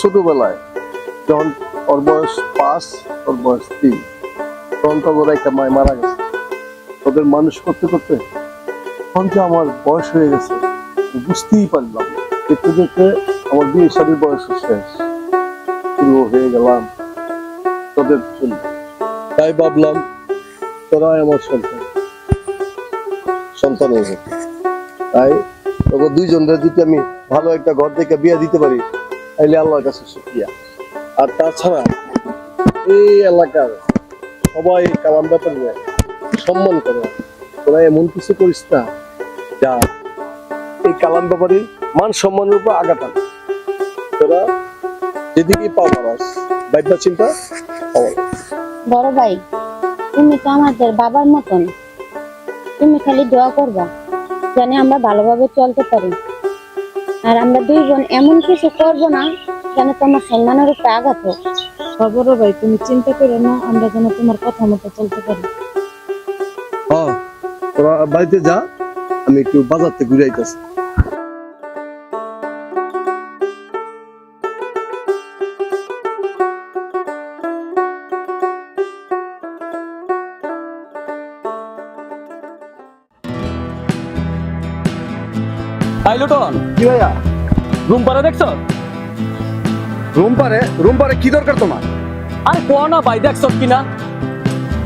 ছোটবেলায়, যখন ওর বয়স পাঁচ, ওর বয়স তিন, তখন তো ওরা একটা মায় মারা গেছে। ওদের মানুষ করতে করতে তখন যে আমার বয়স হয়ে গেছে, বুঝতেই পারলাম দেখতে দেখতে আমার বিয়ে শাদীর বয়স শেষ পুরো হয়ে গেলাম তোদের জন্য। তাই ভাবলাম তোরাই আমার সন্তান। সন্তান হয়েছে তাই তোকে দুইজনের যদি আমি ভালো একটা ঘর থেকে বিয়ে দিতে পারি তাহলে আল্লাহর কাছে শুক্রিয়া। আর তাছাড়া এই এলাকার সবাই কালাম ব্যাপার সম্মান করে। তোরা এমন কিছু করিস না যা এই কালাম ব্যাপারে মান সম্মানের উপর আঘাত আনে। তোরা যেদিকে পাওয়া বাইবা চিন্তা পাওয়া বড় ভাই, তুমি তো আমাদের বাবার মতন। তুমি খালি দোয়া করবা জানি আমরা ভালোভাবে চলতে পারি। আর আমরা দুইজন বোন এমন কিছু করব না যেন তোমার সম্মানের উপরে আঘাত হোক খবর ভাই তুমি চিন্তা করো না আমরা যেন তোমার কথা মতো চলতে পারি। ও তোরা বাড়িতে যা আমি একটু বাজার থেকে ঘুরে আইতেছি। হাই লুটন। কি ভাইয়া? রুম পারে দেখছ? রুম পারে? রুম পারে কি দরকার তোমার? আরে কোয়া না ভাই দেখছ কিনা?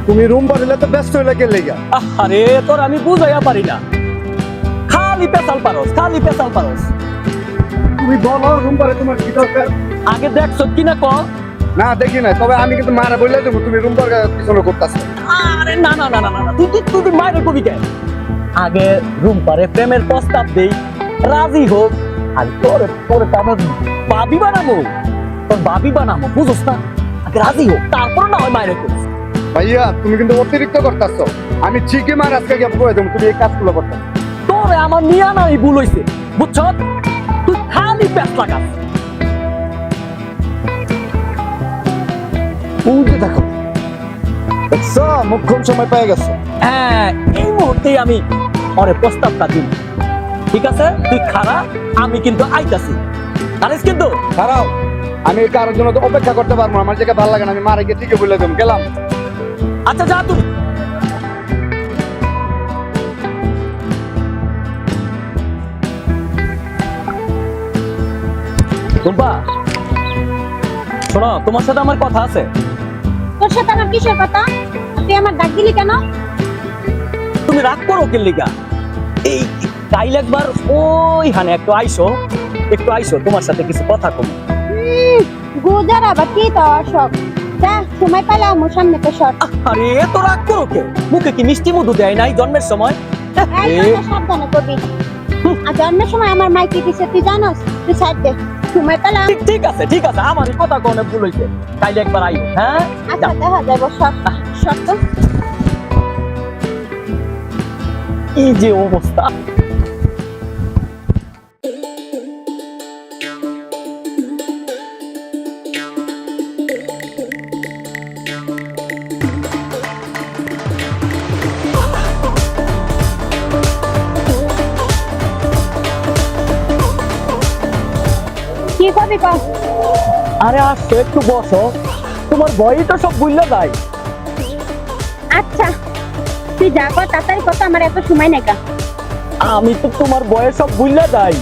তুমি রুম পারিলে তো ব্যস্ত হইলে কে লেগা? আরে তোর আমি বুঝাইয়া পারি না। খালি পেশাল পারস খালি পেশাল পারস। তুমি বলো রুম পারে তোমার কি দরকার? আগে দেখছ কিনা ক না দেখি না তবে আমি কিন্তু মারা বললে দেবো তুমি রুম পারে পিছনে করতেছো আরে না না না না না না, তুই তুই তুই মায়ের কবি কেন আগে রুম পারে প্রেমের প্রস্তাব দেই। রাজি হোক। আর তোর তোর তো আমার বাবি বানাবো। তোর বাবি বানাবো বুঝোস না? আগে রাজি হোক তারপর না হয় মায়ের কবি ভাইয়া তুমি কিন্তু অতিরিক্ত করতেছো। আমি ঠিকই মার আজকে গিয়ে করে দেবো তুমি এই কাজগুলো করতে তোরে আমার নিয়া নাই ভুল হইছে। বুঝছ? তুই খালি পেট লাগাস। উঠে থাকো দেখছ? মুখ্যম সময় পেয়ে গেছো। হ্যাঁ এই মুহূর্তেই আমি ওরে প্রস্তাবটা দিন ঠিক আছে? তুই খারা আমি কিন্তু আইতাছি। জানিস কিন্তু? দাঁড়াও আমি কারোর জন্য তো অপেক্ষা করতে পারব আমার জায়গায় ভালো লাগে না আমি মারে গিয়ে ঠিকই বলে দেবো। গেলাম। আচ্ছা যা তুই। টুম্পা শোনো তোমার সাথে আমার কথা আছে। তোর সাথে আমার কিসের কথা? তুই আমার ডাক দিলি কেন? তুমি রাগ করো কেলিকা এই কাইল একবার ওই হানে একটু আইসো একটু আইসো তোমার সাথে কিছু কথা কম। গুজার আবার কি তো অসক যা সময় পেলে আমার সামনে তো সর আরে তো রাগ করো কে? মুখে কি মিষ্টি মধু দেয় নাই জন্মের সময়? সাবধানে করবি আর জন্মের সময় আমার মাইকে দিছে তুই জানোস? তুই সাইড দে। সময় পেলে ঠিক আছে ঠিক আছে আমার কথা কোনে ভুল হইছে। কাইলে একবার আইও হ্যাঁ? আচ্ছা দেখা যাব সর তো এই যে অবস্থা। আরে একটু বসো। তোমার ভয়ই তো সব বুঝলে যায়। আচ্ছা তুই যা কর তাড়াতাড়ি কত আমার এত সময় নেই আমি তো তোমার বয়স সব বুঝলে যাই।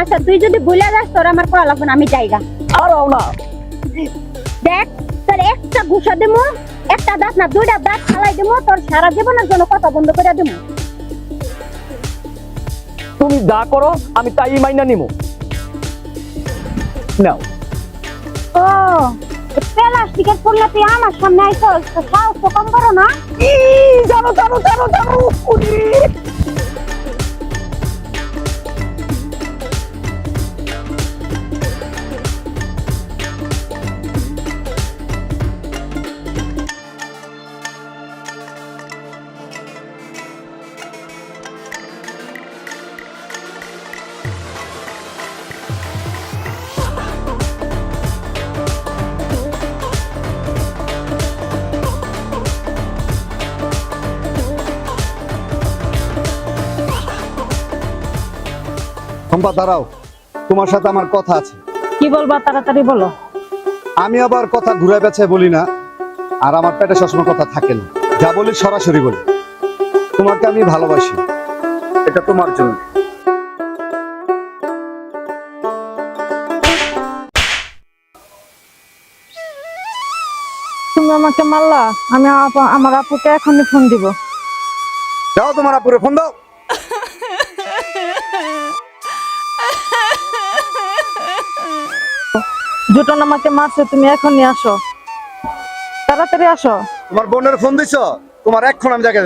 আচ্ছা তুই যদি ভুলে যাস তোর আমার কল লাগবে না, আমি যাইগা আরাও না। দেখ তোর একটা ঘুষা দেবো একটা দাঁত না দুইটা দাঁত ফালাই দেবো তোর সারা জীবনের জন্য কথা বন্ধ করে দেবো তুমি যা করো আমি তাই মাইনা নিমু। নাও। ও প্লাস্টিকের ফুললে তুই আমার সামনে আইসস তো সাহস তো কম করো না। জানো জানো জানো জানো উরি। দাঁড়াও তোমার সাথে আমার কথা আছে। কি বলবা তাড়াতাড়ি বলো। আমি আবার কথা ঘুরে বেছে বলি না আর আমার পেটে সবসময় কথা থাকে না। যা বলি সরাসরি বলি। তোমাকে আমি ভালোবাসি। এটা তোমার জন্য। তুমি আমাকে মারলা আমি আমার আপুকে এখনই ফোন দিব। যাও তোমার আপুরে ফোন দাও। জুটন আমাকে মারছে তুমি এখনই আসো। তাড়াতাড়ি আসো। তোমার বোনের ফোন দিছ? তোমার এক্ষণ আমি জায়গায়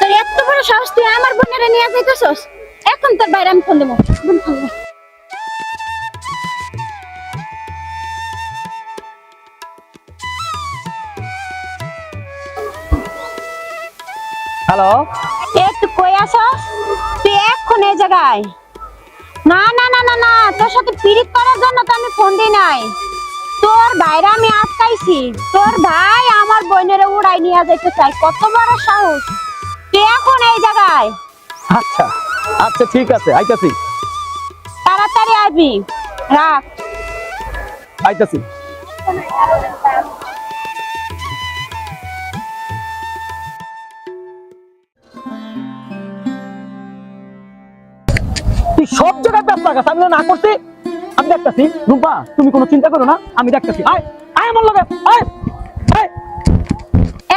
তোর এত বড় সাহস তুই আমার বোনেরা নিয়ে যাইতেছস? এখন তোর বাইরে আমি ফোন দেবো। হ্যালো এ তুই কই আসস? তুই এখন এই জায়গায়। না না না না না তোর সাথে পিরিত করার জন্য তো আমি ফোন দিই নাই। তোর ভাইরা আমি আটকাইছি। তোর ভাই আমার বোনের উড়াই নিয়ে যাইতে চাই কত বড় সাহস। তুই এখন এই জায়গায়। আচ্ছা আচ্ছা ঠিক আছে আইতাছি। তাড়াতাড়ি আসবি রাখ। আইতাছি। সব জায়গায় ব্যস্ত আছে আমি না করছি আমি দেখতেছি রুম্পা তুমি কোনো চিন্তা করো না, আমি দেখতেছি। আয় আয় আমার লগে, আয়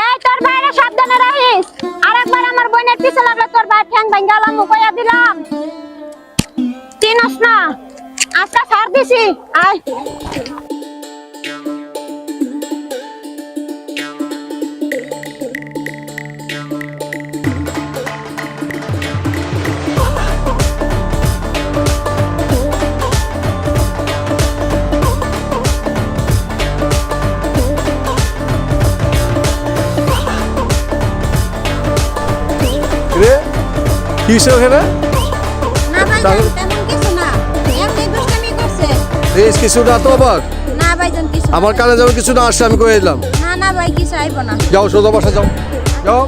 এই আমার দিলাম না ছাড় দিছি, আয়। কিসে ওখানে? না ভাইজান তেমন কিছু না। তো আবার। আমার কানে যাবে কিছু না আসছে আমি কয়ে দিলাম। না না ভাই কিছু আইব না। যাও সোজা বাসা যাও। যাও।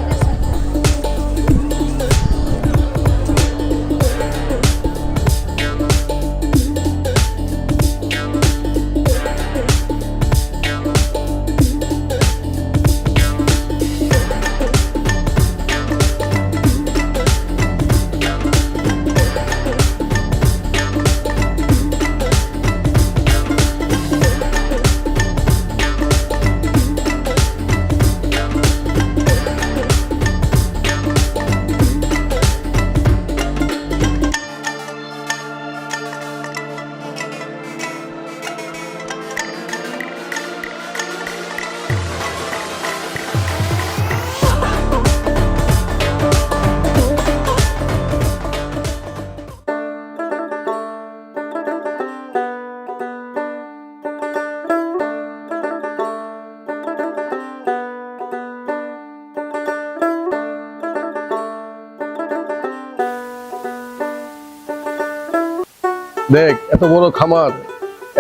দেখ, এত বড় খামার,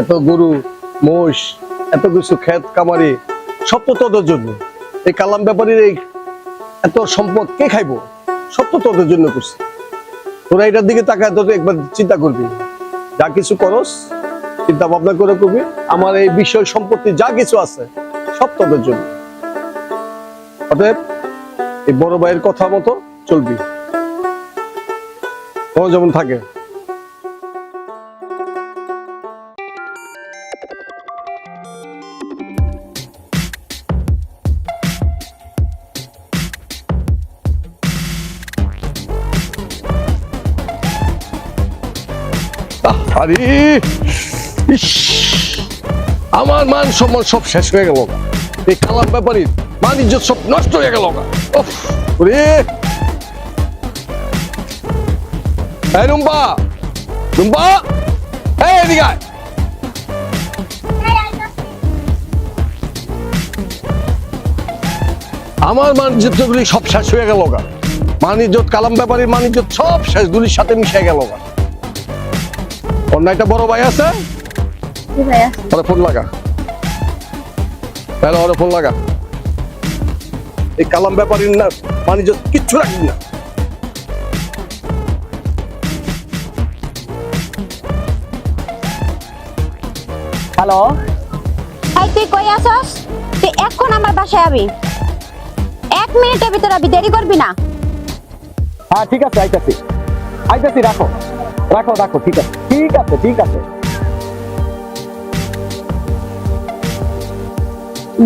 এত গরু, মোষ, এত কিছু ক্ষেত কামারি সব তো তোদের জন্য। এই কালাম ব্যাপারীর এই এত সম্পদ কে খাইবো? সব তো তোদের জন্য করছে। তোরা এটার দিকে তাকায় তোদের একবার চিন্তা করবি। যা কিছু করস চিন্তা ভাবনা করে করবি। আমার এই বিষয় সম্পত্তি যা কিছু আছে, সব তোদের জন্য। অতএব এই বড় ভাইয়ের কথা মতো চলবি। যেমন থাকে। আরে আমার মান সম্মান সব শেষ হয়ে গেল এই কালাম ব্যাপারী ইজ্জত সব নষ্ট হয়ে গেল আমার মান সব শেষ হয়ে গেল মান ইজ্জত কালাম ব্যাপারীর মান ইজ্জত সব শেষ গুলির সাথে মিশে গেল গা। অন্য একটা বড় ভাই আছে? ওরে ফোন লাগা। তাহলে ওরে ফোন লাগা। এই কালাম ব্যাপারী না বাণিজ্য কিচ্ছু রাখবি না। হ্যালো? এই তুই কই আসস তুই এখন আমার বাসায় আবি। এক মিনিটের ভিতরে আবি দেরি করবি না। হ্যাঁ ঠিক আছে আইতাছি। আইতাছি রাখো। রাখো রাখো ঠিক আছে। ঠিক আছে ঠিক আছে।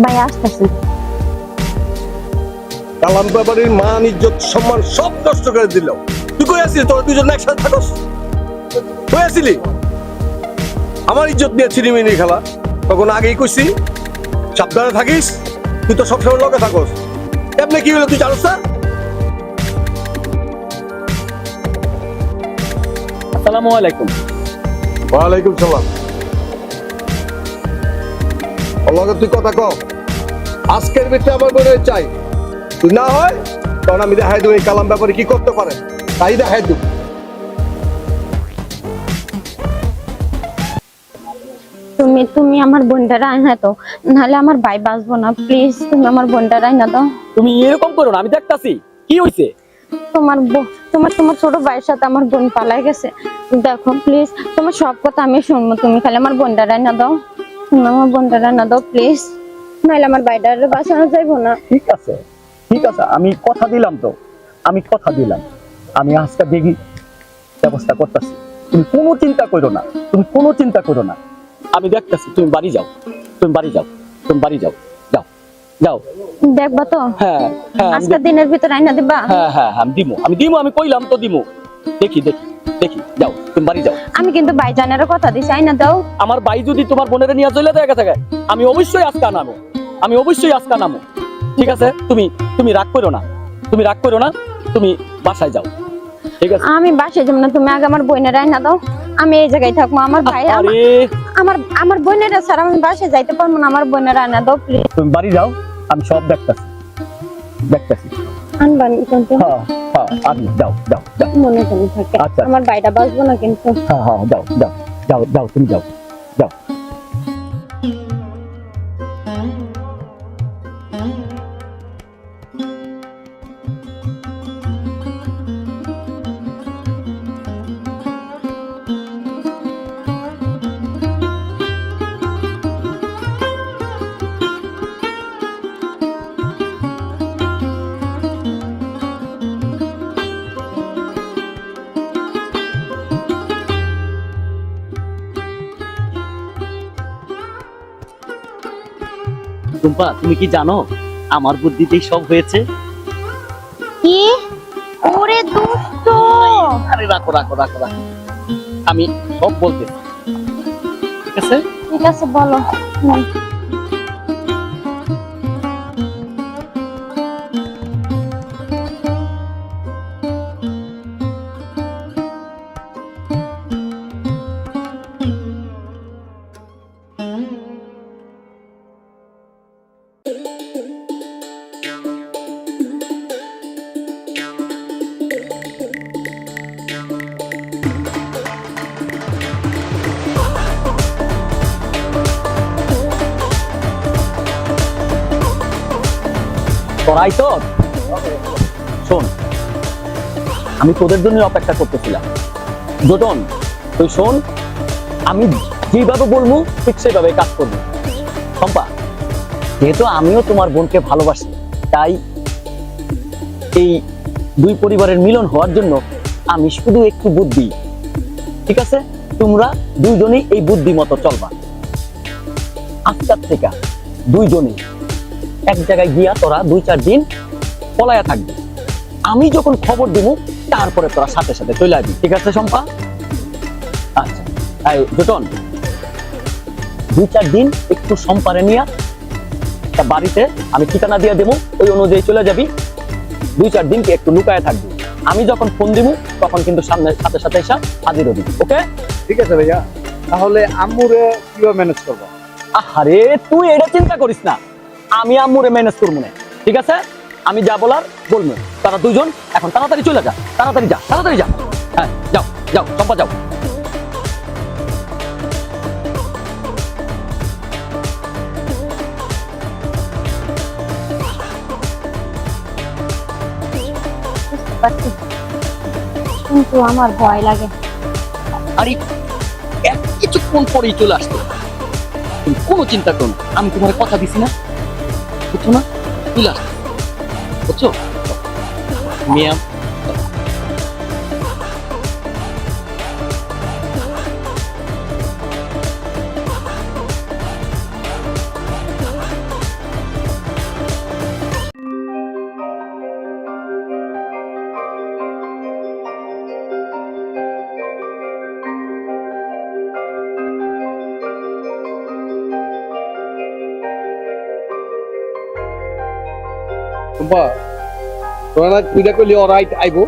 ভাই আসতেছে। কালাম ব্যাপারীর মান ইজ্জত সম্মান সব নষ্ট করে দিল। তুই কই আসিস তোরা দুজন একসাথে থাকস? কই আসিলি আমার ইজ্জত নিয়ে ছিনিমিনি খেলা। তখন আগেই কইছি সাবধানে থাকিস তুই তো সবসময় লগে থাকস। এমনি কি হলো তুই জানোস না? আসসালামু আলাইকুম। ওয়ালাইকুম সালাম। লগে তুই কথা কও। আজকের ভিতরে আমার মনে হয় চাই। তুই না হয় তখন আমি দেখাই দেবো এই কালাম ব্যাপারে কি করতে পারে। তাই দেখাই দেবো। তুমি তুমি আমার বোনটা রান্না তো? নাহলে আমার ভাই বাঁচবো না। প্লিজ তুমি আমার বোনটা রান্না তো? তুমি এরকম করো না আমি দেখতাছি। কি হইছে? তোমার তোমার তোমার ছোট ভাইয়ের সাথে আমার বোন পালাই গেছে। দেখো প্লিজ তোমার সব কথা আমি শুনব তুমি, খালি আমার বোনটা রান্না দাও। তুমি আমার বোনটা রান্না দাও প্লিজ নাহলে আমার বাইরে বাঁচানো যাইবো না। ঠিক আছে ঠিক আছে, আমি কথা দিলাম তো, আমি কথা দিলাম। আমি আজকে দেখি, ব্যবস্থা করতেছি। তুমি কোনো চিন্তা করো না, তুমি কোনো চিন্তা করো না। আমি দেখতেছি, তুমি বাড়ি যাও, তুমি বাড়ি যাও, তুমি বাড়ি যাও। যাও। দেখবা তো? হ্যাঁ হ্যাঁ আজকের দিনের ভিতর রান্না দিবা? হ্যাঁ হ্যাঁ হ্যাঁ আমি দিমু। আমি দিমু আমি কইলাম তো দিমু। দেখি দেখি দেখি যাও তুমি বাড়ি যাও। আমি কিন্তু ভাইজানের কথা দিছি আইনা দাও। আমার ভাই যদি তোমার বোনের নিয়ে চলে যায় থাকে আমি অবশ্যই আজকে নামো আমি অবশ্যই আজকে নামো ঠিক আছে? তুমি তুমি রাগ করো না। তুমি রাগ করো না। তুমি বাসায় যাও। ঠিক আছে। আমি বাসে যাব না তুমি আগে আমার বোনের রান্না দাও। আমি এই জায়গায় থাকব আমার ভাই আমার- আমার বোনের স্যার আমি বাসে যাইতে পারব না আমার বোনের রান্না দাও প্লিজ তুমি বাড়ি যাও আমি সব দেখতাছি। দেখতাছি। আনবান কিন্তু? হ্যাঁ হ্যাঁ আমি যাও যাও যাও। মনে জানি থাকে। আচ্ছা। আমার ভাইটা বাঁচবো না কিন্তু। হ্যাঁ হ্যাঁ যাও যাও যাও যাও তুমি যাও যাও। টুম্পা তুমি কি জানো আমার বুদ্ধিতেই সব হয়েছে? কি? ওরে দুষ্ট! আরে রাখো রাখো রাখো রাখো। আমি সব বলতে ঠিক আছে? ঠিক আছে বলো। তোরাই তো? শোন, আমি তোদের জন্য অপেক্ষা করতেছিলাম। জোটন তুই শোন, আমি যেভাবে বলব, ঠিক সেভাবে কাজ করব। সম্পা যেহেতু আমিও তোমার বোনকে ভালোবাসি, তাই এই দুই পরিবারের মিলন হওয়ার জন্য আমি শুধু একটু বুদ্ধি। ঠিক আছে? তোমরা দুইজনেই এই বুদ্ধি মতো চলবা। আজকার থেকে দুইজনেই এক জায়গায় গিয়া তোরা দুই চার দিন পলায়া থাকবি। আমি যখন খবর দিব তারপরে তোরা সাথে সাথে চলে আসবি। ঠিক আছে শম্পা? আচ্ছা এই জোটন দুই চার দিন একটু সম্পারে নিয়ে তা বাড়িতে আমি ঠিকানা দিয়ে দেবো ওই অনুযায়ী চলে যাবি। দুই চার দিনকে একটু লুকায় থাকবি। আমি যখন ফোন দিব তখন কিন্তু সামনে সাথে সাথে এসে হাজির হবি ওকে? ঠিক আছে ভাইয়া। তাহলে আম্মুরে কীভাবে ম্যানেজ করব? আহারে তুই এটা চিন্তা করিস না। আমি আম্মুরে ম্যানেজ করব না। ঠিক আছে? আমি যা বলার বলব। তারা দুজন এখন তাড়াতাড়ি চলে যা। তাড়াতাড়ি যা তাড়াতাড়ি যা। হ্যাঁ যাও যাও চম্পা যাও। কিন্তু আমার ভয় লাগে। আরে কিছুক্ষণ পরেই চলে আসতো। চিন্তা করুন আমি তোমার কথা দিছি না। বুঝছ না। চলে বুঝছ? মিয়াম টুম্পা তোরা আইবো।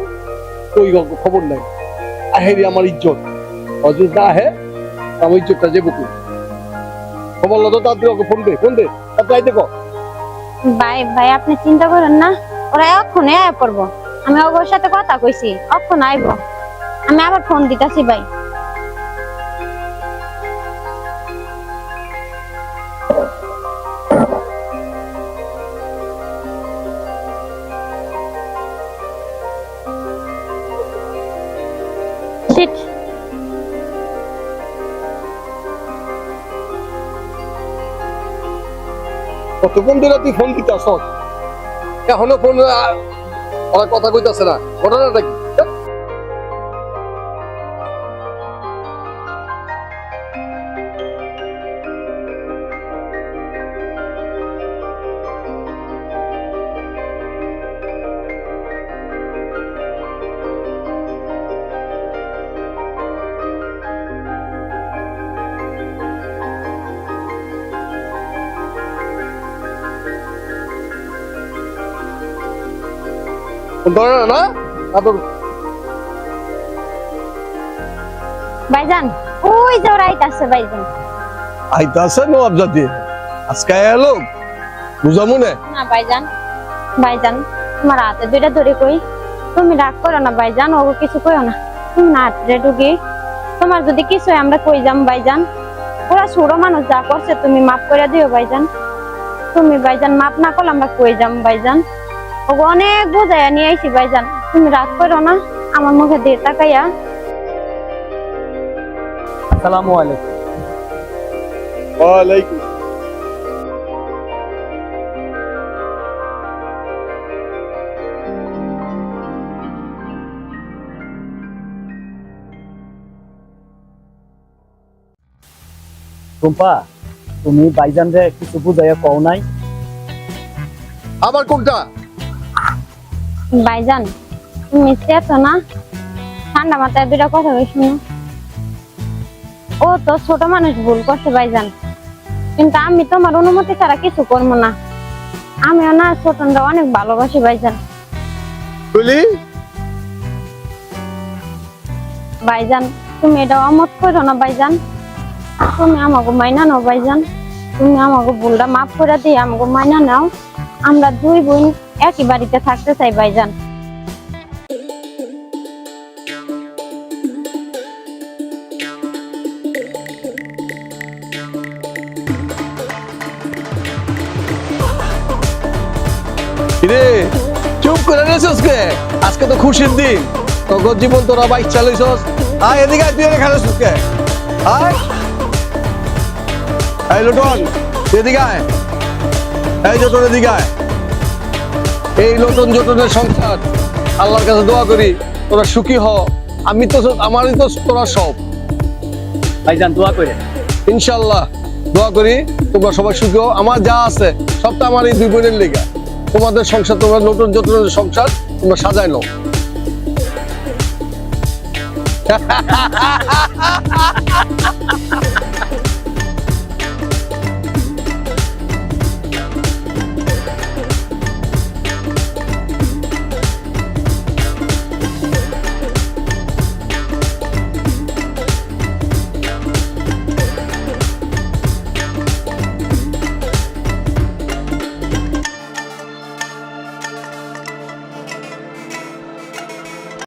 কই খবর নাই। আহেরি আমার ইজ্জত। অযোধ্যা না আহে, আমার ইজ্জতটা কই? খবর ফোন দে ফোন দে। তাড়াতাড়ি দেখো ভাই ভাই, আপনি চিন্তা করেন না। ওরা এক্ষণে আয় পড়ব। আমি ওর সাথে কথা কইছি অক্ষণ আইব। আমি আবার ফোন দিতেছি ভাই। কতক্ষণ ধরে তুই ফোন দিতে আসস? এখনও ফোন ওরা কথা কইতাছে না। ঘটনাটা কি? না না তারপর ভাইজান ওই যে ওরা আইতাছে ভাইজান আইতাছে নবাব জাতি আজকে এলো বুঝা মনে না ভাইজান ভাইজান তোমার হাতে দুইটা ধরে কই তুমি রাগ করো না ভাইজান ও কিছু কইও না তুমি না হাতে ঢুকি তোমার যদি কিছু হয় আমরা কই যাম ভাইজান ওরা ছোট মানুষ যা করছে তুমি মাফ করে দিও ভাইজান তুমি ভাইজান মাফ না করলে আমরা কই যাম ভাইজান ওগো অনেক বোঝাইয়া নিয়ে আইছি ভাইজান। তুমি রাগ করো না আমার মুখে দিয়ে তাকাইয়া। আসসালামু আলাইকুম। ওয়ালাইকুম। টুম্পা তুমি বাইজান রে কিছু বুঝাইয়া কও নাই? আবার কোনটা? ভাইজান তুমি চেতো না? ঠান্ডা মাথায় দুটা কথা কই শুনো। ও তো ছোট মানুষ ভুল করছে ভাইজান। কিন্তু আমি তোমার অনুমতি ছাড়া কিছু করব না। আমিও না ছোটনরা অনেক ভালোবাসি ভাইজান। বলি? ভাইজান তুমি এটা অমত করো না ভাইজান। তুমি আমাকে মাইনা নাও ভাইজান। তুমি আমাকে ভুলটা মাফ করে দিয়ে আমাকে মাইনা নাও। আমরা দুই বোন একই বাড়িতে থাকতে চাই ভাইজান। চুপ করে রেছিস কে? আজকে তো খুশির দিন। তখন জীবন তোরা বাইক চালাইছস আয় এদিকে আয়, তুই এখানে কে? আয়। লোটন এদিকে আয়। এই জটন এদিকে আয়। এই লোটন জটনের সংসার আল্লাহর কাছে দোয়া করি তোরা সুখী হ। আমি তো আমারই তো তোরা সব। ভাইজান দোয়া করে ইনশাল্লাহ দোয়া করি তোমরা সবাই সুখী হও। আমার যা আছে সবটা আমার এই দুই বোনের লেগা। তোমাদের সংসার তোমরা নতুন নতুন সংসার তোমরা সাজাই নাও।